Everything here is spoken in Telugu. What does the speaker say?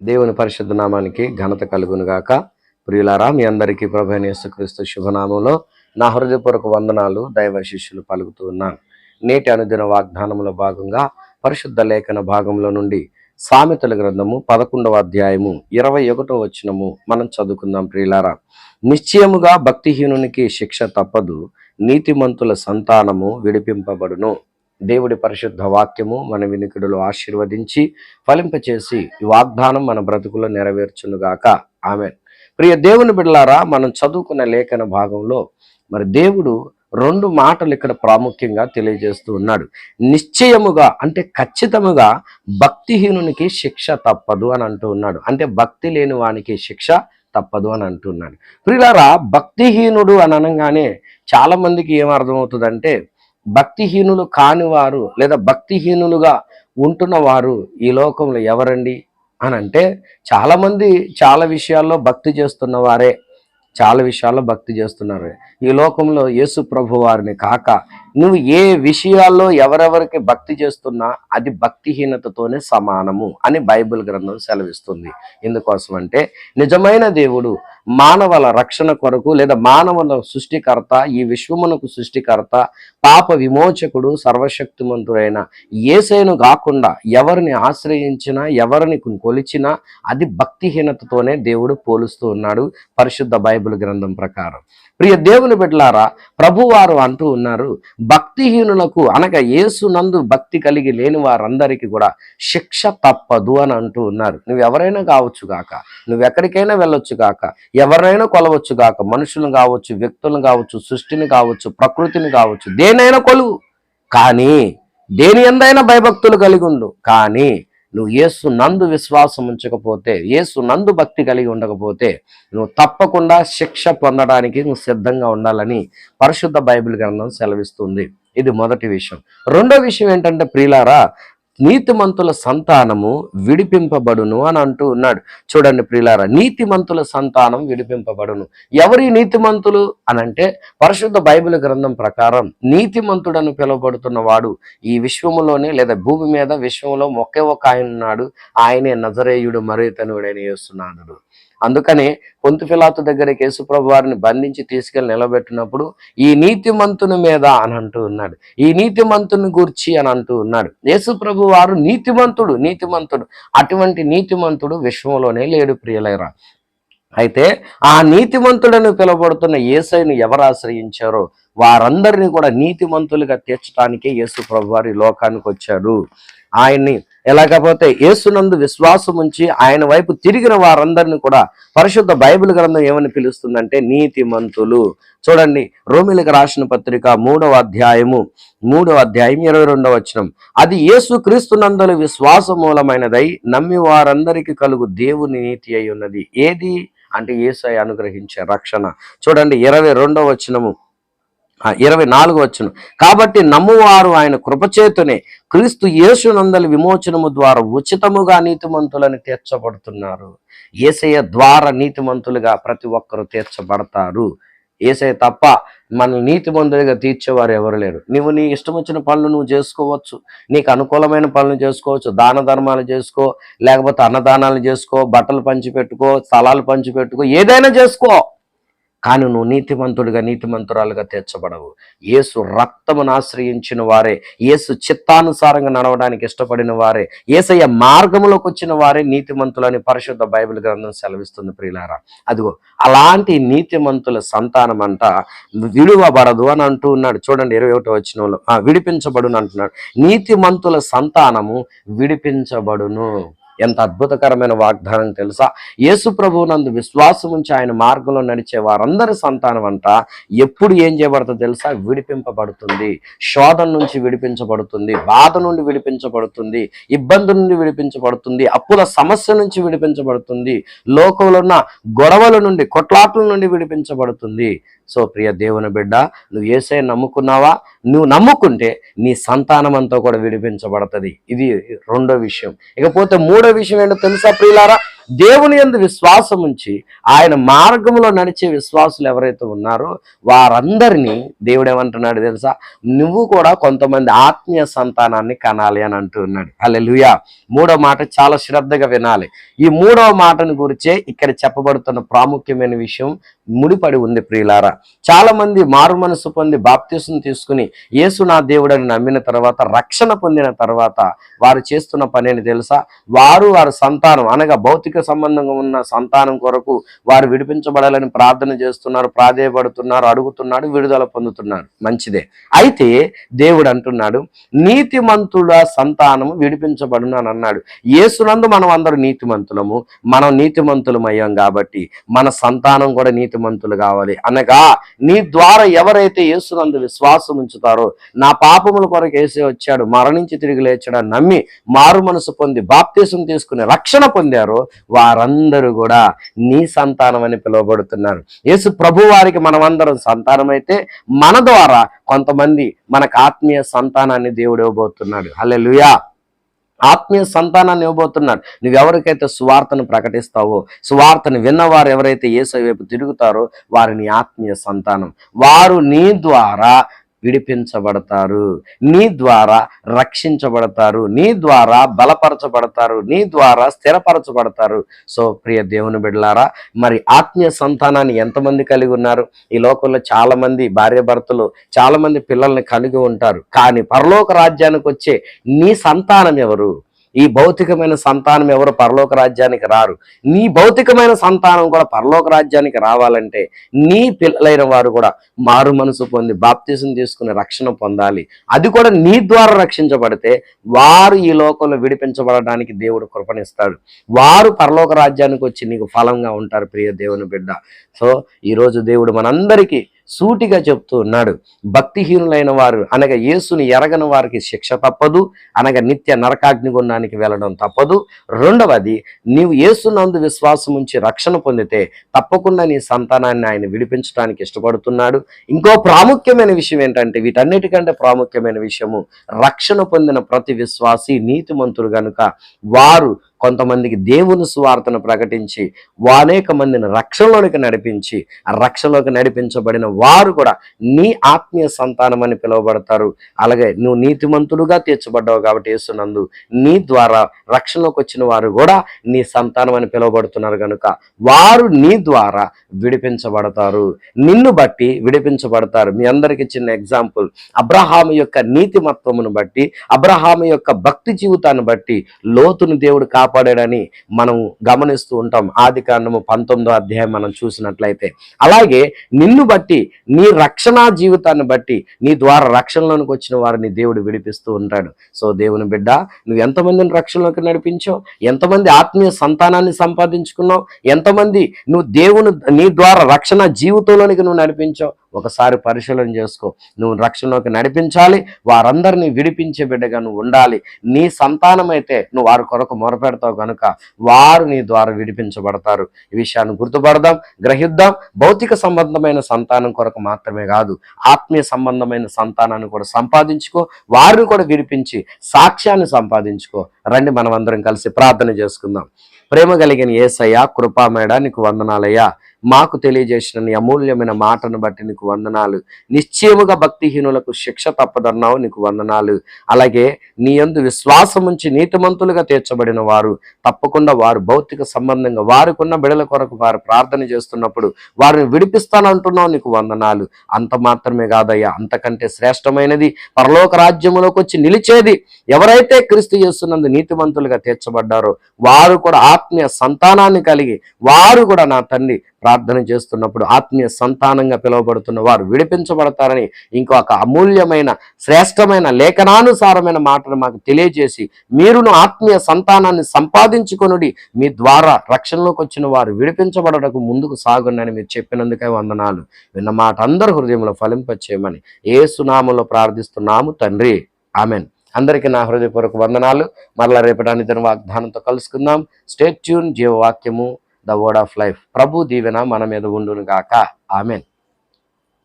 దేవుని పరిశుద్ధ నామానికి ఘనత కలుగునుగాక. ప్రియులారా మీ అందరికీ ప్రభు క్రీస్తు శుభనామంలో నా హృదయపూర్వక వందనాలు దైవ శిష్యులు పలుకుతూ ఉన్నాను. నేటి అనుదిన వాగ్దానంలో భాగంగా పరిశుద్ధ లేఖన భాగంలో నుండి సామెతల గ్రంథము పదకొండవ అధ్యాయము ఇరవై ఒకటో వచనము మనం చదువుకుందాం ప్రియులారా. నిశ్చయముగా భక్తిహీనునికి శిక్ష తప్పదు నీతిమంతుల సంతానము విడిపింపబడును. దేవుడి పరిశుద్ధ వాక్యము మన వినికిడులో ఆశీర్వదించి ఫలింపచేసి ఈ వాగ్దానం మన బ్రతుకులో నెరవేర్చునుగాక. ఆమె ప్రియ దేవుని బిడ్డలారా మనం చదువుకున్న లేఖన భాగంలో మరి దేవుడు రెండు మాటలు ఇక్కడ ప్రాముఖ్యంగా తెలియజేస్తూ ఉన్నాడు. నిశ్చయముగా అంటే ఖచ్చితముగా భక్తిహీనునికి శిక్ష తప్పదు అని అంటూ ఉన్నాడు. అంటే భక్తి లేని వానికి శిక్ష తప్పదు అని అంటున్నాడు ప్రియులారా భక్తిహీనుడు అని అనగానే చాలా మందికి ఏం అర్థమవుతుందంటే భక్తిహీనులు కాని వారు లేదా భక్తిహీనులుగా ఉంటున్న వారు ఈ లోకంలో ఎవరండి? అని అంటే చాలామంది చాలా విషయాల్లో భక్తి చేస్తున్న వారే చాలా విషయాల్లో భక్తి చేస్తున్నారు. ఈ లోకంలో యేసు ప్రభు వారిని కాక నువ్వు ఏ విషయాల్లో ఎవరెవరికి భక్తి చేస్తున్నా అది భక్తిహీనతతోనే సమానము అని బైబిల్ గ్రంథం సెలవిస్తుంది. ఎందుకోసం అంటే నిజమైన దేవుడు మానవుల రక్షణ కొరకు లేదా మానవుల సృష్టికర్త ఈ విశ్వమునకు సృష్టికర్త పాప విమోచకుడు సర్వశక్తిమంతుడైన ఏసైను కాకుండా ఎవరిని ఆశ్రయించినా ఎవరిని కొలిచినా అది భక్తిహీనతతోనే దేవుడు పోలుస్తూ ఉన్నాడు పరిశుద్ధ బైబిల్ గ్రంథం ప్రకారం. ప్రియ దేవుని బిడ్డలారా ప్రభువారు అంటూ ఉన్నారు భక్తిహీనులకు అనగా యేసునందు భక్తి కలిగి లేని వారందరికీ కూడా శిక్ష తప్పదు అని అంటూ ఉన్నారు. నువ్వు ఎవరైనా కావచ్చు గాక నువ్వు ఎక్కడికైనా వెళ్ళొచ్చు గాక ఎవరైనా కొలవచ్చు గాక మనుషులను కావచ్చు వ్యక్తులను కావచ్చు సృష్టిని కావచ్చు ప్రకృతిని కావచ్చు దేనైనా కొలువు. కానీ దేని ఎందైనా భయభక్తులు కలిగి ఉండు. కానీ నువ్వు యేసు నందు విశ్వాసం ఉంచకపోతే ఏసు నందు భక్తి కలిగి ఉండకపోతే నువ్వు తప్పకుండా శిక్ష పొందడానికి నువ్వు సిద్ధంగా ఉండాలని పరిశుద్ధ బైబిల్ గ్రంథం సెలవిస్తుంది. ఇది మొదటి విషయం. రెండో విషయం ఏంటంటే ప్రియులారా నీతిమంతుల సంతానము విడిపింపబడును అని అంటూ ఉన్నాడు. చూడండి ప్రిలార నీతిమంతుల సంతానం విడిపింపబడును. ఎవరి నీతిమంతులు అనంటే పరిశుద్ధ బైబిల్ గ్రంథం ప్రకారం నీతిమంతుడని పిలువబడుతున్న వాడు ఈ విశ్వములోనే లేదా భూమి మీద విశ్వంలో ఒకే ఒక ఆయన ఉన్నాడు. ఆయనే నజరేయుడు మరేతనుడైన చేస్తున్నాడు అందుకనే పొంతు ఫిలాతు దగ్గరికి యేసుప్రభు వారిని బంధించి తీసుకెళ్ళి నిలబెట్టినప్పుడు ఈ నీతిమంతుని మీద అని అంటూ ఉన్నాడు. ఈ నీతిమంతుని గూర్చి అని అంటూ ఉన్నాడు. యేసుప్రభు వారు నీతిమంతుడు నీతిమంతుడు. అటువంటి నీతిమంతుడు విశ్వంలోనే లేడు ప్రియలైరా. అయితే ఆ నీతిమంతుడని పిలువబడుతున్న యేసైను ఎవరు ఆశ్రయించారో వారందరినీ కూడా నీతిమంతులుగా తీర్చడానికే యేసు ప్రభు వారి లోకానికి వచ్చాడు ఆయన్ని. ఎలాగపోతే యేసునందు విశ్వాసం ఉంచి ఆయన వైపు తిరిగిన వారందరిని కూడా పరిశుద్ధ బైబిల్ గ్రంథం ఏమని పిలుస్తుందంటే నీతిమంతులు. చూడండి రోమిలకు రాసిన పత్రిక మూడవ అధ్యాయము మూడవ అధ్యాయం ఇరవై రెండవ వచనం. అది యేసు క్రీస్తునందులు విశ్వాస మూలమైనదై నమ్మి వారందరికీ కలుగు దేవుని నీతి అయి ఉన్నది. ఏది? అంటే యేసై అనుగ్రహించే రక్షణ. చూడండి ఇరవై రెండవ వచనము. ఇరవై నాలుగు వచ్చును. కాబట్టి నమ్మువారు ఆయన కృపచేతునే క్రీస్తు యేసునందలి విమోచనము ద్వారా ఉచితముగా నీతిమంతులను తీర్చబడుతున్నారు. ఏసయ ద్వారా నీతిమంతులుగా ప్రతి ఒక్కరూ తీర్చబడతారు. ఏసయ్య తప్ప మన నీతిమంతులుగా తీర్చేవారు ఎవరు లేరు. నువ్వు నీ ఇష్టం వచ్చిన పనులు నువ్వు చేసుకోవచ్చు. నీకు అనుకూలమైన పనులు చేసుకోవచ్చు. దాన ధర్మాలు చేసుకో లేకపోతే అన్నదానాలు చేసుకో బట్టలు పంచిపెట్టుకో స్థలాలు పంచిపెట్టుకో ఏదైనా చేసుకో. కానీ నువ్వు నీతిమంతుడిగా నీతిమంతురాలుగా తీర్చబడవు. యేసు రక్తమును ఆశ్రయించిన వారే యేసు చిత్తానుసారంగా నడవడానికి ఇష్టపడిన వారే ఏసయ్య మార్గములోకి వచ్చిన వారే నీతిమంతులని పరిశుద్ధ బైబిల్ గ్రంథం సెలవిస్తుంది ప్రియులారా. అదిగో అలాంటి నీతిమంతుల సంతానం అంట విడువబడదు అని అంటూ ఉన్నాడు. చూడండి ఇరవై ఒకటో వచ్చిన విడిపించబడును అంటున్నాడు. నీతిమంతుల సంతానము విడిపించబడును. ఎంత అద్భుతకరమైన వాగ్దానం తెలుసా? యేసు ప్రభువు నందు విశ్వాసం ఉంచి ఆయన మార్గంలో నడిచే వారందరి సంతానం అంట ఎప్పుడు ఏం చేయబడుతుందో తెలుసా? విడిపింపబడుతుంది. శోధన నుంచి విడిపించబడుతుంది. బాధ నుండి విడిపించబడుతుంది. ఇబ్బంది నుండి విడిపించబడుతుంది. అప్పుల సమస్య నుంచి విడిపించబడుతుంది. లోకంలో ఉన్న గొడవల నుండి కొట్లాట్ల నుండి విడిపించబడుతుంది. సో ప్రియ దేవుని బిడ్డ నువ్వు ఏసై నమ్ముకున్నావా? నువ్వు నమ్ముకుంటే నీ సంతానం అంతా కూడా విడిపించబడుతుంది. ఇది రెండో విషయం. ఇకపోతే మూడో విషయం ఏంటో తెలుసా ప్రియులారా? దేవుని యందు విశ్వాసం ఉంచి ఆయన మార్గంలో నడిచే విశ్వాసులు ఎవరైతే ఉన్నారో వారందరినీ దేవుడు ఏమంటున్నాడు తెలుసా? నువ్వు కూడా కొంతమంది ఆత్మీయ సంతానాన్ని కనాలి అని అంటున్నాడు అల్లెలుయా మూడో మాట చాలా శ్రద్ధగా వినాలి. ఈ మూడవ మాటను గురించే ఇక్కడ చెప్పబడుతున్న ప్రాముఖ్యమైన విషయం ముడిపడి ఉంది ప్రియులారా. చాలా మంది మారు మనసు పొంది బాప్తీసును తీసుకుని యేసు నా దేవుడని నమ్మిన తర్వాత రక్షణ పొందిన తర్వాత వారు చేస్తున్న పని తెలుసా? వారు వారి సంతానం అనగా భౌతిక సంబంధంగా ఉన్న సంతానం కొరకు వారు విడిపించబడాలని ప్రార్థన చేస్తున్నారు ప్రాధేయపడుతున్నారు అడుగుతున్నాడు విడుదల పొందుతున్నారు. మంచిదే. అయితే దేవుడు అంటున్నాడు నీతిమంతుల సంతానము విడిపించబడును అని అన్నాడు. యేసునందు మనం అందరూ నీతిమంతులము మనం నీతిమంతులమయ్యాం కాబట్టి మన సంతానం కూడా నీతిమంతులు కావాలి. అనగా నీ ద్వారా ఎవరైతే ఏసునందు విశ్వాసం ఉంచుతారో నా పాపముల కొరకు వేసే వచ్చాడు మరణించి తిరిగి లేచాడు నమ్మి మారు మనసు పొంది బాప్తీసం తీసుకుని రక్షణ పొందారో వారందరూ కూడా నీ సంతానం అని పిలువబడుతున్నారు. యేసు ప్రభు వారికి మనమందరం సంతానం అయితే మన ద్వారా కొంతమంది మనకు ఆత్మీయ సంతానాన్ని దేవుడు ఇవ్వబోతున్నాడు. హల్లెలూయా! ఆత్మీయ సంతానాన్ని ఇవ్వబోతున్నాడు. నువ్వెవరికైతే సువార్తను ప్రకటిస్తావో సువార్తను విన్నవారు ఎవరైతే ఏసై వైపు తిరుగుతారో వారిని ఆత్మీయ సంతానం. వారు నీ ద్వారా విడిపించబడతారు. నీ ద్వారా రక్షించబడతారు. నీ ద్వారా బలపరచబడతారు. నీ ద్వారా స్థిరపరచబడతారు. సో ప్రియ దేవుని బిడ్డలారా మరి ఆత్మీయ సంతానాన్ని ఎంతమంది కలిగి ఉన్నారు? ఈ లోకంలో చాలా మంది భార్య భర్తలు చాలా మంది పిల్లల్ని కలిగి ఉంటారు. కానీ పరలోక రాజ్యానికి వచ్చే నీ సంతానం ఎవరు? ఈ భౌతికమైన సంతానం ఎవరు పరలోక రాజ్యానికి రారు. నీ భౌతికమైన సంతానం కూడా పరలోక రాజ్యానికి రావాలంటే నీ పిల్లలైన వారు కూడా మారు మనసు పొంది బాప్తీసం తీసుకుని రక్షణ పొందాలి. అది కూడా నీ ద్వారా రక్షించబడితే వారు ఈ లోకంలో విడిపించబడడానికి దేవుడు కృపణిస్తాడు వారు పరలోక రాజ్యానికి వచ్చి నీకు ఫలంగా ఉంటారు ప్రియ దేవుని బిడ్డ. సో ఈరోజు దేవుడు మనందరికీ సూటిగా చెప్తూ ఉన్నాడు. భక్తిహీనులైన వారు అనగా యేసుని ఎరగని వారికి శిక్ష తప్పదు అనగా నిత్య నరకాగ్నిగుణానికి వెళ్ళడం తప్పదు. రెండవది నీవు యేసునందు విశ్వాసం ఉంచి రక్షణ పొందితే తప్పకుండా నీ సంతానాన్ని ఆయన విడిపించడానికి ఇష్టపడుతున్నాడు. ఇంకో ప్రాముఖ్యమైన విషయం ఏంటంటే వీటన్నిటికంటే ప్రాముఖ్యమైన విషయము రక్షణ పొందిన ప్రతి విశ్వాసి నీతిమంతుడు గనుక వారు కొంతమందికి దేవుని సువార్తను ప్రకటించి అనేక మందిని రక్షణలోనికి నడిపించి రక్షణలోకి నడిపించబడిన వారు కూడా నీ ఆత్మీయ సంతానం అని పిలువబడతారు. అలాగే నువ్వు నీతిమంతుడుగా తీర్చబడ్డావు కాబట్టి వేస్తున్నందు నీ ద్వారా రక్షణలోకి వచ్చిన వారు కూడా నీ సంతానం అని పిలువబడుతున్నారు కనుక వారు నీ ద్వారా విడిపించబడతారు. నిన్ను బట్టి విడిపించబడతారు. మీ అందరికీ చిన్న ఎగ్జాంపుల్. అబ్రహాము యొక్క నీతిమత్వమును బట్టి అబ్రహాము యొక్క భక్తి జీవితాన్ని బట్టి లోతును దేవుడు కా కాపాడాడని మనం గమనిస్తూ ఉంటాం. ఆది కాండము పంతొమ్మిదో అధ్యాయం మనం చూసినట్లయితే. అలాగే నిన్ను బట్టి నీ రక్షణ జీవితాన్ని బట్టి నీ ద్వారా రక్షణలోనికి వచ్చిన వారిని దేవుడు విడిపిస్తూ ఉంటాడు. సో దేవుని బిడ్డ నువ్వు ఎంతమందిని రక్షణలోకి నడిపించావు? ఎంతమంది ఆత్మీయ సంతానాన్ని సంపాదించుకున్నావు? ఎంతమంది నువ్వు దేవుని నీ ద్వారా రక్షణ జీవితంలోనికి నువ్వు నడిపించావు? ఒకసారి పరిశీలన చేసుకో. నువ్వు రక్షణలోకి నడిపించాలి వారందరినీ విడిపించే బిడ్డగా నువ్వు ఉండాలి. నీ సంతానం అయితే నువ్వు వారి కొరకు మొరపెడతావు కనుక వారు నీ ద్వారా విడిపించబడతారు. ఈ విషయాన్ని గుర్తుపడదాం గ్రహిద్దాం. భౌతిక సంబంధమైన సంతానం కొరకు మాత్రమే కాదు ఆత్మీయ సంబంధమైన సంతానాన్ని కూడా సంపాదించుకో వారిని కూడా విడిపించి సాక్ష్యాన్ని సంపాదించుకో. రండి మనం అందరం కలిసి ప్రార్థన చేసుకుందాం. ప్రేమ కలిగిన ఏసయ్యా కృపామేడ నీకు వందనాలయ్యా. మాకు తెలియజేసిన నీ అమూల్యమైన మాటను బట్టి నీకు వందనాలు. నిశ్చయముగా భక్తిహీనులకు శిక్ష తప్పదన్నావు నీకు వందనాలు. అలాగే నీ యందు విశ్వాసం ఉంచి నీతిమంతులుగా తీర్చబడిన వారు తప్పకుండా వారు భౌతిక సంబంధంగా వారికున్న బిడల కొరకు వారు ప్రార్థన చేస్తున్నప్పుడు వారిని విడిపిస్తానంటున్నావు నీకు వందనాలు. అంత మాత్రమే కాదయ్యా అంతకంటే శ్రేష్టమైనది పరలోక రాజ్యములోకి వచ్చి నిలిచేది ఎవరైతే క్రీస్తు చేస్తున్నందు నీతిమంతులుగా తీర్చబడ్డారో వారు కూడా ఆత్మీయ సంతానాన్ని కలిగి వారు కూడా నా తండ్రి ప్రార్థన చేస్తున్నప్పుడు ఆత్మీయ సంతానంగా పిలువబడుతున్న వారు విడిపించబడతారని ఇంకొక అమూల్యమైన శ్రేష్టమైన లేఖనానుసారమైన మాటను మాకు తెలియజేసి మీరును ఆత్మీయ సంతానాన్ని సంపాదించుకొనుడి మీ ద్వారా రక్షణలోకి వచ్చిన వారు విడిపించబడటకు ముందుకు సాగునని మీరు చెప్పినందుకే వందనాలు. విన్న మాట అందరు హృదయంలో ఫలింపచేయమని ఏ సునామంలో ప్రార్థిస్తున్నాము తండ్రి. ఆమెన్. అందరికీ నా హృదయపూర్వక వందనాలు. మరలా రేపటి అనితన వాగ్దానంతో కలుసుకుందాం. స్టేట్ ట్యూన్ జీవవాక్యము ద వర్డ్ ఆఫ్ లైఫ్ ప్రభు దీవెన మన మీద ఉండును గాక ఆమెన్